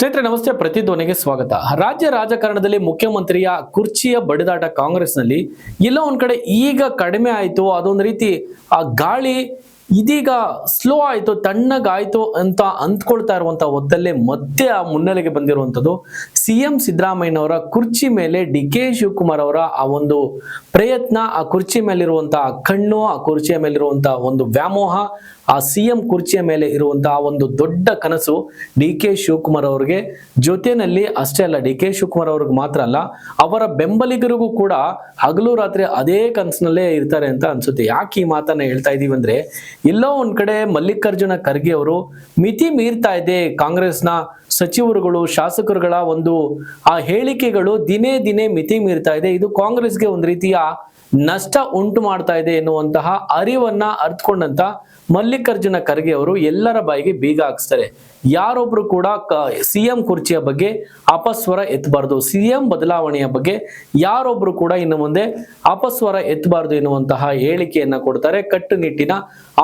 ಸ್ನೇಹಿತರೆ ನಮಸ್ತೆ ಪ್ರತಿಧ್ವನಿಗೆ ಸ್ವಾಗತ. ರಾಜ್ಯ ರಾಜಕಾರಣದಲ್ಲಿ ಮುಖ್ಯಮಂತ್ರಿಯ ಕುರ್ಚಿಯ ಬಡಿದಾಟ ಕಾಂಗ್ರೆಸ್ನಲ್ಲಿ. ಎಲ್ಲೋ ಒಂದ್ ಕಡೆ ಈಗ ಕಡಿಮೆ ಆಯಿತು, ಅದೊಂದು ರೀತಿ, ಆ ಗಾಳಿ ಇದೀಗ ಸ್ಲೋ ಆಯಿತು, ತಣ್ಣಗಾಯಿತು ಅಂತ ಅಂದ್ಕೊಳ್ತಾ ಇರುವಂತ ಹೊತ್ತಲ್ಲೇ ಮತ್ತೆ ಆ ಮುನ್ನೆಲೆಗೆ ಬಂದಿರುವಂಥದ್ದು ಸಿ ಎಂ ಸಿದ್ದರಾಮಯ್ಯನವರ ಕುರ್ಚಿ ಮೇಲೆ ಡಿ ಕೆ ಶಿವಕುಮಾರ್ ಅವರ ಆ ಒಂದು ಪ್ರಯತ್ನ, ಆ ಕುರ್ಚಿ ಮೇಲಿರುವಂತಹ ಕಣ್ಣು, ಆ ಕುರ್ಚಿಯ ಮೇಲಿರುವಂತಹ ಒಂದು ವ್ಯಾಮೋಹ ಆ ಸಿ ಎಂ ಕುರ್ಚಿಯ ಮೇಲೆ ಇರುವಂತಹ ಒಂದು ದೊಡ್ಡ ಕನಸು ಡಿ ಕೆ ಶಿವಕುಮಾರ್ ಅವರಿಗೆ. ಜೊತೆಯಲ್ಲಿ ಅಷ್ಟೇ ಅಲ್ಲ, ಡಿ ಕೆ ಶಿವಕುಮಾರ್ ಅವ್ರಿಗೆ ಮಾತ್ರ ಅಲ್ಲ, ಅವರ ಬೆಂಬಲಿಗರಿಗೂ ಕೂಡ ಹಗಲು ರಾತ್ರಿ ಅದೇ ಕನಸಿನಲ್ಲೇ ಇರ್ತಾರೆ ಅಂತ ಅನ್ಸುತ್ತೆ. ಯಾಕೆ ಈ ಮಾತನ್ನ ಹೇಳ್ತಾ ಇದೀವಿ ಅಂದ್ರೆ, ಎಲ್ಲೋ ಒಂದ್ ಕಡೆ ಮಲ್ಲಿಕಾರ್ಜುನ ಖರ್ಗೆ ಅವರು ಮಿತಿ ಮೀರ್ತಾ ಇದೆ ಕಾಂಗ್ರೆಸ್ನ ಸಚಿವರುಗಳು, ಶಾಸಕರುಗಳ ಒಂದು ಆ ಹೇಳಿಕೆಗಳು ದಿನೇ ದಿನೇ ಮಿತಿ ಮೀರ್ತಾ ಇದೆ. ಇದು ಕಾಂಗ್ರೆಸ್ಗೆ ಒಂದು ರೀತಿಯ ನಷ್ಟ ಉಂಟು ಮಾಡ್ತಾ ಇದೆ ಎನ್ನುವಂತಹ ಅರಿವನ್ನ ಅರ್ಥಕೊಂಡಂತ ಮಲ್ಲಿಕಾರ್ಜುನ ಖರ್ಗೆ ಅವರು ಎಲ್ಲರ ಬಾಯಿಗೆ ಬೀಗ ಹಾಕ್ಸ್ತಾರೆ. ಯಾರೊಬ್ರು ಕೂಡ ಸಿ ಎಂ ಕುರ್ಚಿಯ ಬಗ್ಗೆ ಅಪಸ್ವರ ಎತ್ತಬಾರ್ದು ಸಿ ಎಂ ಬದಲಾವಣೆಯ ಬಗ್ಗೆ ಯಾರೊಬ್ರು ಕೂಡ ಇನ್ನು ಮುಂದೆ ಅಪಸ್ವರ ಎತ್ತಬಾರ್ದು ಎನ್ನುವಂತಹ ಹೇಳಿಕೆಯನ್ನ ಕೊಡ್ತಾರೆ. ಕಟ್ಟುನಿಟ್ಟಿನ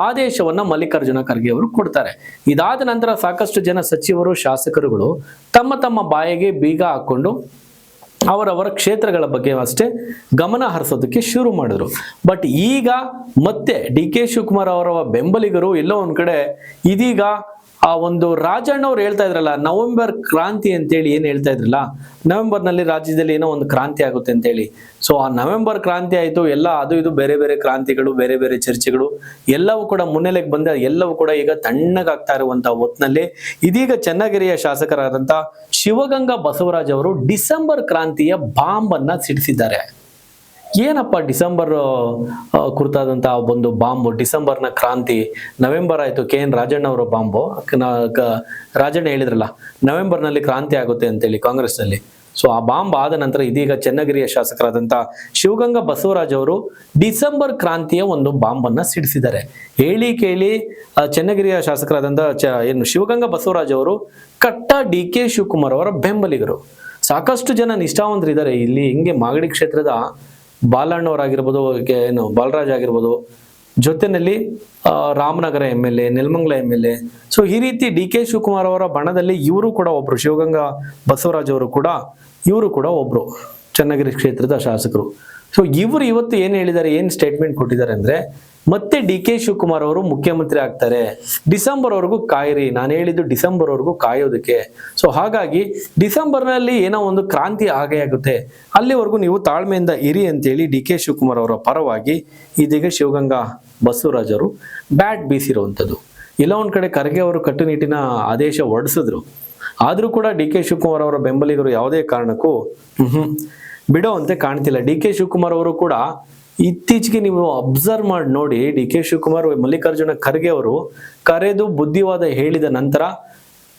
ಆದೇಶವನ್ನ ಮಲ್ಲಿಕಾರ್ಜುನ ಖರ್ಗೆ ಅವರು ಕೊಡ್ತಾರೆ. ಇದಾದ ನಂತರ ಸಾಕಷ್ಟು ಜನ ಸಚಿವರು, ಶಾಸಕರುಗಳು ತಮ್ಮ ತಮ್ಮ ಬಾಯಿಗೆ ಬೀಗ ಹಾಕೊಂಡು ಅವರವರ ಕ್ಷೇತ್ರಗಳ ಬಗ್ಗೆ ಅಷ್ಟೇ ಗಮನ ಹರಿಸೋದಕ್ಕೆ ಶುರು ಮಾಡಿದ್ರು. ಬಟ್ ಈಗ ಮತ್ತೆ ಡಿ ಕೆ ಶಿವಕುಮಾರ್ ಅವರ ಬೆಂಬಲಿಗರು ಎಲ್ಲೋ ಒಂದು ಕಡೆ ಇದೀಗ ಆ ಒಂದು ರಾಜಣ್ಣ ಅವ್ರು ಹೇಳ್ತಾ ಇದ್ರಲ್ಲ, ನವೆಂಬರ್ ಕ್ರಾಂತಿ ಅಂತೇಳಿ ಏನು ಹೇಳ್ತಾ ಇದ್ರಲ್ಲ ನವೆಂಬರ್ನಲ್ಲಿ ರಾಜ್ಯದಲ್ಲಿ ಏನೋ ಒಂದು ಕ್ರಾಂತಿ ಆಗುತ್ತೆ ಅಂತೇಳಿ. ಸೊ ಆ ನವೆಂಬರ್ ಕ್ರಾಂತಿ ಆಯ್ತು, ಎಲ್ಲ ಅದು ಇದು ಬೇರೆ ಬೇರೆ ಕ್ರಾಂತಿಗಳು, ಬೇರೆ ಬೇರೆ ಚರ್ಚೆಗಳು, ಎಲ್ಲವೂ ಕೂಡ ಮುನ್ನೆಲೆಗೆ ಬಂದ, ಎಲ್ಲವೂ ಕೂಡ ಈಗ ತಣ್ಣಗಾಗ್ತಾ ಇರುವಂತಹ ಹೊತ್ತಿನಲ್ಲಿ ಇದೀಗ ಚನ್ನಗಿರಿಯ ಶಾಸಕರಾದಂತ ಶಿವಗಂಗಾ ಬಸವರಾಜ್ ಅವರು ಡಿಸೆಂಬರ್ ಕ್ರಾಂತಿಯ ಬಾಂಬ್ ಅನ್ನ ಸಿಡಿಸಿದ್ದಾರೆ. ಏನಪ್ಪ ಡಿಸೆಂಬರ್ ಕುರಿತಾದಂತಹ ಒಂದು ಬಾಂಬು? ಡಿಸೆಂಬರ್ನ ಕ್ರಾಂತಿ. ನವೆಂಬರ್ ಆಯಿತು, ಕೆ ಎನ್ ರಾಜಣ್ಣ ಅವರ ಬಾಂಬು ರಾಜಣ್ಣ ಹೇಳಿದ್ರಲ್ಲ, ನವೆಂಬರ್ನಲ್ಲಿ ಕ್ರಾಂತಿ ಆಗುತ್ತೆ ಅಂತೇಳಿ ಕಾಂಗ್ರೆಸ್ನಲ್ಲಿ. ಸೊ, ಆ ಬಾಂಬ್ ಆದ ನಂತರ ಇದೀಗ ಚನ್ನಗಿರಿಯ ಶಾಸಕರಾದಂಥ ಶಿವಗಂಗಾ ಬಸವರಾಜ್ ಅವರು ಡಿಸೆಂಬರ್ ಕ್ರಾಂತಿಯ ಒಂದು ಬಾಂಬನ್ನು ಸಿಡಿಸಿದ್ದಾರೆ. ಹೇಳಿ ಕೇಳಿ ಚೆನ್ನಗಿರಿಯ ಶಾಸಕರಾದಂತ ಚ, ಏನು ಶಿವಗಂಗಾ ಬಸವರಾಜ್ ಅವರು ಕಟ್ಟ ಡಿ ಕೆ ಶಿವಕುಮಾರ್ ಅವರ ಬೆಂಬಲಿಗರು. ಸಾಕಷ್ಟು ಜನ ನಿಷ್ಠಾವಂತರಿದ್ದಾರೆ. ಇಲ್ಲಿ ಹಿಂಗೆ ಮಾಗಡಿ ಕ್ಷೇತ್ರದ ಬಾಲಣ್ಣವರಾಗಿರ್ಬೋದು ಏನು, ಬಾಲರಾಜ್ ಆಗಿರ್ಬೋದು, ಜೊತೆಯಲ್ಲಿ Ramanagara M L A Nelamangala M L A so ಈ ರೀತಿ ಡಿ ಕೆ ಶಿವಕುಮಾರ್ ಅವರ ಬಣದಲ್ಲಿ ಇವರು ಕೂಡ ಒಬ್ರು, ಶಿವಗಂಗಾ ಬಸವರಾಜ್ ಅವರು ಕೂಡ, ಇವರು ಕೂಡ ಒಬ್ರು, ಚನ್ನಗಿರಿ ಕ್ಷೇತ್ರದ ಶಾಸಕರು. ಸೊ ಇವರು ಇವತ್ತು ಏನು ಹೇಳಿದ್ದಾರೆ ಏನು ಸ್ಟೇಟ್ಮೆಂಟ್ ಕೊಟ್ಟಿದ್ದಾರೆ ಅಂದ್ರೆ, ಮತ್ತೆ ಡಿ ಕೆ ಶಿವಕುಮಾರ್ ಅವರು ಮುಖ್ಯಮಂತ್ರಿ ಆಗ್ತಾರೆ. ಡಿಸೆಂಬರ್ ವರೆಗೂ ಕಾಯಿರಿ. ನಾನು ಹೇಳಿದ್ದು ಡಿಸೆಂಬರ್ ವರೆಗೂ ಕಾಯೋದಕ್ಕೆ. ಸೊ ಹಾಗಾಗಿ ಡಿಸೆಂಬರ್ನಲ್ಲಿ ಏನೋ ಒಂದು ಕ್ರಾಂತಿ ಆಗೇ ಆಗುತ್ತೆ. ಅಲ್ಲಿವರೆಗೂ ನೀವು ತಾಳ್ಮೆಯಿಂದ ಇರಿ ಅಂತೇಳಿ ಡಿ ಕೆ ಶಿವಕುಮಾರ್ ಅವರ ಪರವಾಗಿ ಇದೀಗ ಶಿವಗಂಗಾ ಬಸವರಾಜ್ ಅವರು ಬ್ಯಾಟ್ ಬೀಸಿರುವಂಥದ್ದು. ಎಲ್ಲ ಒಂದು ಕಡೆ ಖರ್ಗೆ ಅವರು ಕಟ್ಟುನಿಟ್ಟಿನ ಆದೇಶ ಹೊರಡಿಸಿದ್ರು ಆದರೂ ಕೂಡ ಡಿ ಕೆ ಶಿವಕುಮಾರ್ ಅವರ ಬೆಂಬಲಿಗರು ಯಾವುದೇ ಕಾರಣಕ್ಕೂ ಬಿಡೋ ಅಂತೆ ಕಾಣ್ತಿಲ್ಲ. ಡಿ ಕೆ ಶಿವಕುಮಾರ್ ಅವರು ಕೂಡ ಇತ್ತೀಚೆಗೆ ನೀವು ಅಬ್ಸರ್ವ್ ಮಾಡಿ ನೋಡಿ, ಡಿ ಕೆ ಶಿವಕುಮಾರ್, ಮಲ್ಲಿಕಾರ್ಜುನ ಖರ್ಗೆ ಅವರು ಕರೆದು ಬುದ್ಧಿವಾದ ಹೇಳಿದ ನಂತರ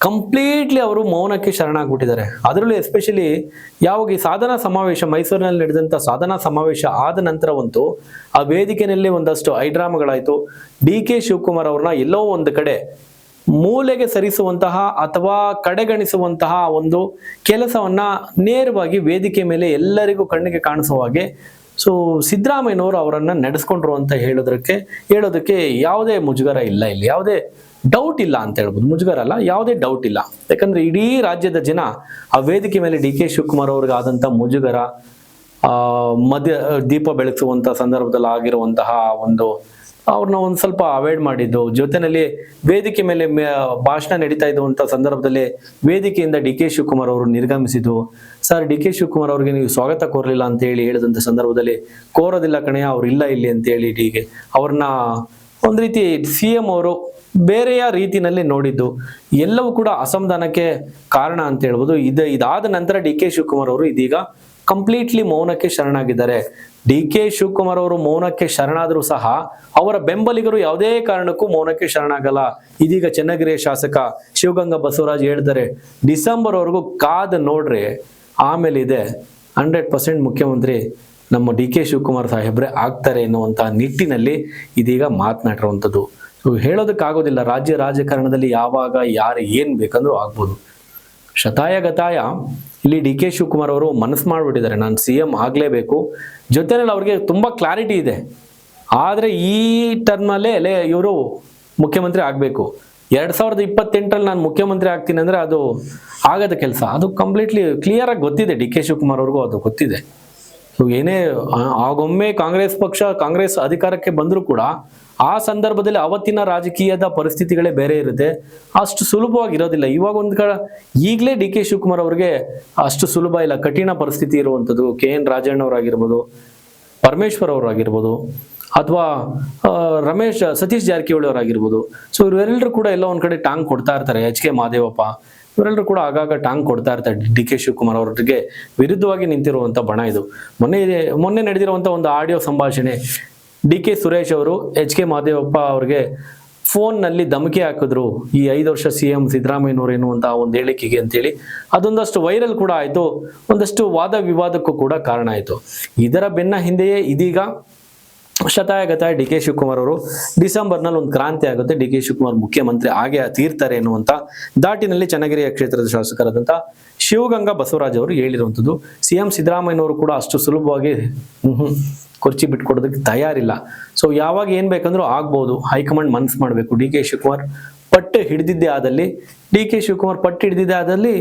ಕಂಪ್ಲೀಟ್ಲಿ ಅವರು ಮೌನಕ್ಕೆ ಶರಣಾಗ್ಬಿಟ್ಟಿದ್ದಾರೆ. ಅದರಲ್ಲೂ ಎಸ್ಪೆಷಲಿ ಯಾವಾಗ ಈ ಸಾಧನಾ ಸಮಾವೇಶ, ಮೈಸೂರಿನಲ್ಲಿ ನಡೆದಂತ ಸಾಧನಾ ಸಮಾವೇಶ ಆದ ನಂತರವಂತೂ ಆ ವೇದಿಕೆಯಲ್ಲಿ ಒಂದಷ್ಟು ಐಡ್ರಾಮಗಳಾಯ್ತು ಡಿ ಕೆ ಶಿವಕುಮಾರ್ ಅವ್ರನ್ನ ಎಲ್ಲೋ ಒಂದು ಕಡೆ ಮೂಲೆಗೆ ಸರಿಸುವಂತಹ ಅಥವಾ ಕಡೆಗಣಿಸುವಂತಹ ಒಂದು ಕೆಲಸವನ್ನ ನೇರವಾಗಿ ವೇದಿಕೆ ಮೇಲೆ ಎಲ್ಲರಿಗೂ ಕಣ್ಣಿಗೆ ಕಾಣಿಸುವ ಹಾಗೆ. ಸೊ ಸಿದ್ದರಾಮಯ್ಯನವರು ಅವರನ್ನ ನಡೆಸ್ಕೊಂಡ್ರು ಅಂತ ಹೇಳೋದಕ್ಕೆ ಹೇಳೋದಕ್ಕೆ ಯಾವುದೇ ಮುಜುಗರ ಇಲ್ಲ ಇಲ್ಲಿ. ಯಾವುದೇ ಡೌಟ್ ಇಲ್ಲ ಅಂತ ಹೇಳ್ಬೋದು. ಮುಜುಗರ ಅಲ್ಲ, ಯಾವುದೇ ಡೌಟ್ ಇಲ್ಲ. ಯಾಕಂದ್ರೆ ಇಡೀ ರಾಜ್ಯದ ಜನ ಆ ವೇದಿಕೆ ಮೇಲೆ ಡಿ ಕೆ ಶಿವಕುಮಾರ್ ಅವ್ರಿಗೆ ಆದಂತ ಮುಜುಗರ, ಆ, ಮಧ್ಯ ದೀಪ ಬೆಳಗಿಸುವಂತ ಸಂದರ್ಭದಲ್ಲಿ ಆಗಿರುವಂತಹ ಒಂದು ಅವ್ರನ್ನ ಒಂದ್ ಸ್ವಲ್ಪ ಅವಾಯ್ಡ್ ಮಾಡಿದ್ದು. ಜೊತೆನಲ್ಲಿ ವೇದಿಕೆ ಮೇಲೆ ಭಾಷಣ ನಡೀತಾ ಇದ್ದಂತ ಸಂದರ್ಭದಲ್ಲಿ ವೇದಿಕೆಯಿಂದ ಡಿ ಕೆ ಶಿವಕುಮಾರ್ ಅವರು ನಿರ್ಗಮಿಸಿದ್ದು. ಸರ್, ಡಿ ಕೆ ಶಿವಕುಮಾರ್ ಅವ್ರಿಗೆ ನೀವು ಸ್ವಾಗತ ಕೋರಲಿಲ್ಲ ಅಂತ ಹೇಳಿ ಹೇಳಿದಂತ ಸಂದರ್ಭದಲ್ಲಿ ಕೋರೋದಿಲ್ಲ ಕಣೆಯ ಅವ್ರು ಇಲ್ಲ ಇಲ್ಲಿ ಅಂತ ಹೇಳಿ ಡಿಗೆ ಅವ್ರನ್ನ ಒಂದ್ ರೀತಿ ಸಿ ಎಂ ಅವರು ಬೇರೆಯ ರೀತಿನಲ್ಲಿ ನೋಡಿದ್ದು. ಎಲ್ಲವೂ ಕೂಡ ಅಸಮಾಧಾನಕ್ಕೆ ಕಾರಣ ಅಂತ ಹೇಳ್ಬೋದು. ಇದ, ಇದಾದ ನಂತರ ಡಿ ಕೆ ಶಿವಕುಮಾರ್ ಅವರು ಇದೀಗ ಕಂಪ್ಲೀಟ್ಲಿ ಮೌನಕ್ಕೆ ಶರಣಾಗಿದ್ದಾರೆ. ಡಿ ಕೆ ಶಿವಕುಮಾರ್ ಅವರು ಮೌನಕ್ಕೆ ಶರಣಾದರೂ ಸಹ ಅವರ ಬೆಂಬಲಿಗರು ಯಾವುದೇ ಕಾರಣಕ್ಕೂ ಮೌನಕ್ಕೆ ಶರಣಾಗಲ್ಲ. ಇದೀಗ ಚನ್ನಗಿರಿಯ ಶಾಸಕ ಶಿವಗಂಗಾ ಬಸವರಾಜ್ ಹೇಳ್ತಾರೆ ಡಿಸೆಂಬರ್ ವರೆಗೂ ಕಾದ ನೋಡ್ರಿ ಆಮೇಲೆ ಇದೆ ಹಂಡ್ರೆಡ್ ಪರ್ಸೆಂಟ್ ಮುಖ್ಯಮಂತ್ರಿ ನಮ್ಮ ಡಿ ಕೆ ಶಿವಕುಮಾರ್ ಸಾಹೇಬ್ರೆ ಆಗ್ತಾರೆ ಎನ್ನುವಂತಹ ನಿಟ್ಟಿನಲ್ಲಿ ಇದೀಗ ಮಾತನಾಡಿರುವಂಥದ್ದು. ಹೇಳೋದಕ್ಕಾಗೋದಿಲ್ಲ, ರಾಜ್ಯ ರಾಜಕಾರಣದಲ್ಲಿ ಯಾವಾಗ, ಯಾರು ಏನು ಬೇಕಂದ್ರೂ ಆಗ್ಬೋದು. ಶತಾಯ ಗತಾಯ. ಇಲ್ಲಿ ಡಿ ಕೆ ಶಿವಕುಮಾರ್ ಅವರು ಮನಸ್ಸು ಮಾಡಿಬಿಟ್ಟಿದ್ದಾರೆ. ನಾನು ಸಿ ಎಂ ಆಗಲೇಬೇಕು. ಜೊತೆನಲ್ಲಿ ಅವ್ರಿಗೆ ತುಂಬ ಕ್ಲಾರಿಟಿ ಇದೆ. ಆದರೆ ಈ ಟರ್ಮಲ್ಲೇ ಅಲ್ಲೇ ಇವರು ಮುಖ್ಯಮಂತ್ರಿ ಆಗಬೇಕು. ಎರಡು ಸಾವಿರದ ಇಪ್ಪತ್ತೆಂಟರಲ್ಲಿ ನಾನು ಮುಖ್ಯಮಂತ್ರಿ ಆಗ್ತೀನಿ ಅಂದರೆ ಅದು ಆಗದ ಕೆಲಸ. ಅದು ಕಂಪ್ಲೀಟ್ಲಿ ಕ್ಲಿಯರಾಗಿ ಗೊತ್ತಿದೆ. ಡಿ ಕೆ ಶಿವಕುಮಾರ್ ಅವ್ರಿಗೂ ಅದು ಗೊತ್ತಿದೆ. ಸೊ ಏನೇ ಆಗೊಮ್ಮೆ ಕಾಂಗ್ರೆಸ್ ಪಕ್ಷ, ಕಾಂಗ್ರೆಸ್ ಅಧಿಕಾರಕ್ಕೆ ಬಂದರೂ ಕೂಡ ಆ ಸಂದರ್ಭದಲ್ಲಿ ಅವತ್ತಿನ ರಾಜಕೀಯದ ಪರಿಸ್ಥಿತಿಗಳೇ ಬೇರೆ ಇರುತ್ತೆ. ಅಷ್ಟು ಸುಲಭವಾಗಿ ಇರೋದಿಲ್ಲ ಇವಾಗ ಒಂದು ಕಡೆ ಈಗಲೇ ಡಿ ಕೆ ಶಿವಕುಮಾರ್ ಅವ್ರಿಗೆ ಅಷ್ಟು ಸುಲಭ ಇಲ್ಲ. ಕಠಿಣ ಪರಿಸ್ಥಿತಿ ಇರುವಂಥದ್ದು ಕೆ ಎನ್ ರಾಜಣ್ಣವರಾಗಿರ್ಬೋದು ಪರಮೇಶ್ವರ್ ಅವರಾಗಿರ್ಬೋದು, ಅಥವಾ ರಮೇಶ್, ಸತೀಶ್ ಜಾರಕಿಹೊಳಿ ಅವರಾಗಿರ್ಬೋದು. ಸೊ ಇವರೆಲ್ಲರೂ ಕೂಡ ಎಲ್ಲ ಒಂದು ಕಡೆ ಟಾಂಗ್ ಕೊಡ್ತಾ ಇರ್ತಾರೆ. ಎಚ್ ಕೆ ಮಾದೇವಪ್ಪ, ಇವರೆಲ್ಲರೂ ಕೂಡ ಆಗಾಗ ಟಾಂಗ್ ಕೊಡ್ತಾ ಇರ್ತಾರೆ ಡಿ ಕೆ ಶಿವಕುಮಾರ್ ಅವರಿಗೆ ವಿರುದ್ಧವಾಗಿ ನಿಂತಿರುವಂತ ಬಣ ಇದು. ಮೊನ್ನೆ ಮೊನ್ನೆ ನಡೆದಿರುವಂಥ ಒಂದು ಆಡಿಯೋ ಸಂಭಾಷಣೆ ಡಿ ಕೆ ಸುರೇಶ್ ಅವರು, ಎಚ್ ಕೆ ಮಹದೇವಪ್ಪ ಅವ್ರಿಗೆ ಫೋನ್ನಲ್ಲಿ ಧಮಕಿ ಹಾಕಿದ್ರು, ಈ ಐದು ವರ್ಷ ಸಿ ಎಂ ಸಿದ್ದರಾಮಯ್ಯನವರು ಅಂತ ಒಂದು ಹೇಳಿಕೆಗೆ ಅಂತೇಳಿ. ಅದೊಂದಷ್ಟು ವೈರಲ್ ಕೂಡ ಆಯಿತು, ಒಂದಷ್ಟು ವಾದ ವಿವಾದಕ್ಕೂ ಕೂಡ ಕಾರಣ ಆಯಿತು. ಇದರ ಬೆನ್ನ ಹಿಂದೆಯೇ ಇದೀಗ ಶತಾಯ ಗತಾಯ ಡಿ ಕೆ ಶಿವಕುಮಾರ್ ಅವರು ಡಿಸೆಂಬರ್ನಲ್ಲಿ ಒಂದು ಕ್ರಾಂತಿ ಆಗುತ್ತೆ. ಡಿ ಕೆ ಶಿವಕುಮಾರ್ ಮುಖ್ಯಮಂತ್ರಿ ಆಗೇ ತೀರ್ತಾರೆ ಎನ್ನುವಂತ ದಾಟಿನಲ್ಲಿ ಚನ್ನಗಿರಿಯ ಕ್ಷೇತ್ರದ ಶಾಸಕರಾದಂಥ ಶಿವಗಂಗಾ ಬಸವರಾಜ್ ಅವರು ಹೇಳಿರುವಂಥದ್ದು. ಸಿ ಎಂ ಸಿದ್ದರಾಮಯ್ಯನವರು ಕೂಡ ಅಷ್ಟು ಸುಲಭವಾಗಿ ಕುರ್ಚಿ ಬಿಟ್ಕೊಡೋದಕ್ಕೆ ತಯಾರಿಲ್ಲ. ಸೊ ಯಾವಾಗ ಏನ್ ಬೇಕಂದ್ರೂ ಆಗ್ಬೋದು. ಹೈಕಮಾಂಡ್ ಮನ್ಸು ಮಾಡಬೇಕು. ಡಿ ಕೆ ಶಿವಕುಮಾರ್ ಪಟ್ಟು ಹಿಡಿದಿದ್ದೇ ಆದಲ್ಲಿ, ಡಿ ಕೆ ಶಿವಕುಮಾರ್ ಪಟ್ಟು ಹಿಡಿದಿದ್ದೇ ಆದಲ್ಲಿ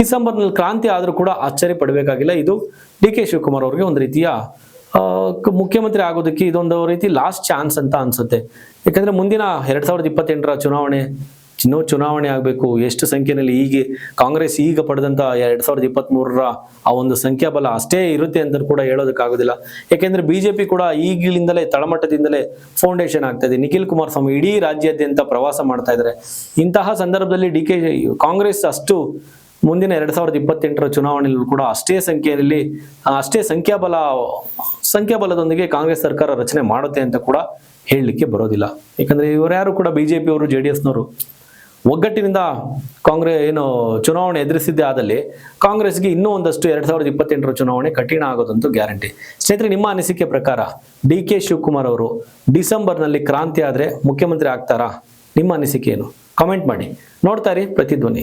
ಡಿಸೆಂಬರ್ನಲ್ಲಿ ಕ್ರಾಂತಿ ಆದರೂ ಕೂಡ ಆಶ್ಚರ್ಯ ಪಡಬೇಕಾಗಿಲ್ಲ. ಇದು ಡಿ ಕೆ ಶಿವಕುಮಾರ್ ಅವ್ರಿಗೆ ಒಂದು ರೀತಿಯ ಮುಖ್ಯಮಂತ್ರಿ ಆಗೋದಕ್ಕೆ ಇದೊಂದು ರೀತಿ ಲಾಸ್ಟ್ ಚಾನ್ಸ್ ಅಂತ ಅನ್ಸುತ್ತೆ. ಯಾಕಂದ್ರೆ ಮುಂದಿನ ಎರಡ್ ಸಾವಿರದ ಇಪ್ಪತ್ತೆಂಟರ ಚುನಾವಣೆ, ಇನ್ನೂ ಚುನಾವಣೆ ಆಗಬೇಕು. ಎಷ್ಟು ಸಂಖ್ಯೆಯಲ್ಲಿ ಈಗ ಕಾಂಗ್ರೆಸ್ ಈಗ ಪಡೆದಂತ ಎರಡ್ ಸಾವಿರದ ಇಪ್ಪತ್ತ್ ಮೂರರ ಆ ಒಂದು ಸಂಖ್ಯಾಬಲ ಅಷ್ಟೇ ಇರುತ್ತೆ ಅಂತ ಕೂಡ ಹೇಳೋದಕ್ಕಾಗೋದಿಲ್ಲ. ಯಾಕೆಂದ್ರೆ ಬಿಜೆಪಿ ಕೂಡ ಈಗಲಿಂದಲೇ, ತಳಮಟ್ಟದಿಂದಲೇ ಫೌಂಡೇಶನ್ ಆಗ್ತಾ ಇದೆ. ನಿಖಿಲ್ ಕುಮಾರಸ್ವಾಮಿ ಇಡೀ ರಾಜ್ಯಾದ್ಯಂತ ಪ್ರವಾಸ ಮಾಡ್ತಾ ಇದ್ದಾರೆ. ಇಂತಹ ಸಂದರ್ಭದಲ್ಲಿ ಡಿ ಕೆ ಕಾಂಗ್ರೆಸ್ ಅಷ್ಟು ಮುಂದಿನ ಎರಡ್ ಸಾವಿರದ ಇಪ್ಪತ್ತೆಂಟರ ಚುನಾವಣೆಯಲ್ಲೂ ಕೂಡ ಅಷ್ಟೇ ಸಂಖ್ಯೆಯಲ್ಲಿ, ಅಷ್ಟೇ ಸಂಖ್ಯಾಬಲ, ಸಂಖ್ಯಾಬಲದೊಂದಿಗೆ ಕಾಂಗ್ರೆಸ್ ಸರ್ಕಾರ ರಚನೆ ಮಾಡುತ್ತೆ ಅಂತ ಕೂಡ ಹೇಳಲಿಕ್ಕೆ ಬರೋದಿಲ್ಲ. ಯಾಕಂದ್ರೆ ಇವರ್ಯಾರು ಕೂಡ ಬಿಜೆಪಿ ಅವರು, ಜೆ ಡಿ ಎಸ್ನವರು ಒಗ್ಗಟ್ಟಿನಿಂದ ಕಾಂಗ್ರೆಸ್ ಏನು ಚುನಾವಣೆ ಎದುರಿಸಿದ್ದೇ ಆದಲ್ಲಿ ಕಾಂಗ್ರೆಸ್ಗೆ ಇನ್ನೂ ಒಂದಷ್ಟು ಎರಡ್ ಸಾವಿರದ ಇಪ್ಪತ್ತೆಂಟರ ಚುನಾವಣೆ ಕಠಿಣ ಆಗೋದಂತೂ ಗ್ಯಾರಂಟಿ. ಸ್ನೇಹಿತರೆ, ನಿಮ್ಮ ಅನಿಸಿಕೆ ಪ್ರಕಾರ ಡಿ ಕೆ ಶಿವಕುಮಾರ್ ಅವರು ಡಿಸೆಂಬರ್ನಲ್ಲಿ ಕ್ರಾಂತಿ ಆದರೆ ಮುಖ್ಯಮಂತ್ರಿ ಆಗ್ತಾರಾ? ನಿಮ್ಮ ಅನಿಸಿಕೆ ಏನು? ಕಮೆಂಟ್ ಮಾಡಿ. ನೋಡ್ತಾ ಪ್ರತಿಧ್ವನಿ.